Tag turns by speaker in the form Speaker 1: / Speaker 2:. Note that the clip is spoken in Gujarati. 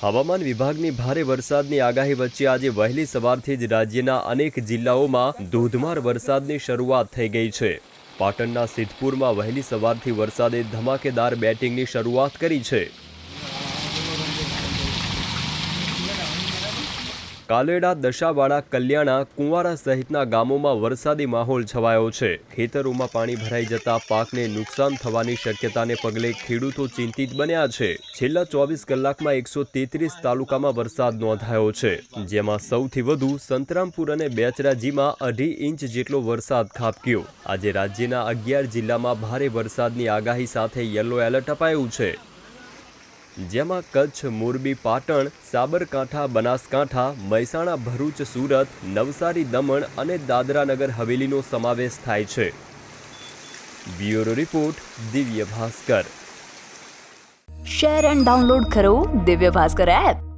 Speaker 1: હવામાન વિભાગની ભારે વરસાદની આગાહી વચ્ચે આજે વહેલી સવારથી જ રાજ્યના અનેક જિલ્લાઓમાં ધોધમાર વરસાદની શરૂઆત થઈ ગઈ છે. પાટણના સિદ્ધપુરમાં વહેલી સવારથી વરસાદે ધમાકેદાર બેટિંગની શરૂઆત કરી છે. કાલેડા, દશાવાડા, કલ્યાણા, કુંવારા સહિતના ગામોમાં વરસાદી માહોલ છવાયો છે. ખેતરોમાં પાણી ભરાઈ જતા પાકને નુકસાન થવાની શક્યતાને પગલે ખેડૂતો ચિંતિત બન્યા છે. છેલ્લા ચોવીસ કલાકમાં એકસો તેત્રીસ તાલુકામાં વરસાદ નોંધાયો છે. જેમાં સૌથી વધુ સંતરામપુર અને બેચરાજીમાં અઢી ઇંચ જેટલો વરસાદ ખાબક્યો. આજે રાજ્યના અગિયાર જિલ્લામાં ભારે વરસાદની આગાહી સાથે યલો એલર્ટ અપાયું છે. જેમાં કચ્છ, મોરબી, પાટણ, સાબરકાંઠા, બનાસકાંઠા, મહેસાણા, ભરૂચ, સુરત, નવસારી, દમણ અને દાદરાનગર હવેલીનો સમાવેશ થાય છે. Bureau report, Divya Bhaskar.
Speaker 2: Share and download કરો દિવ્ય ભાસ્કર એપ.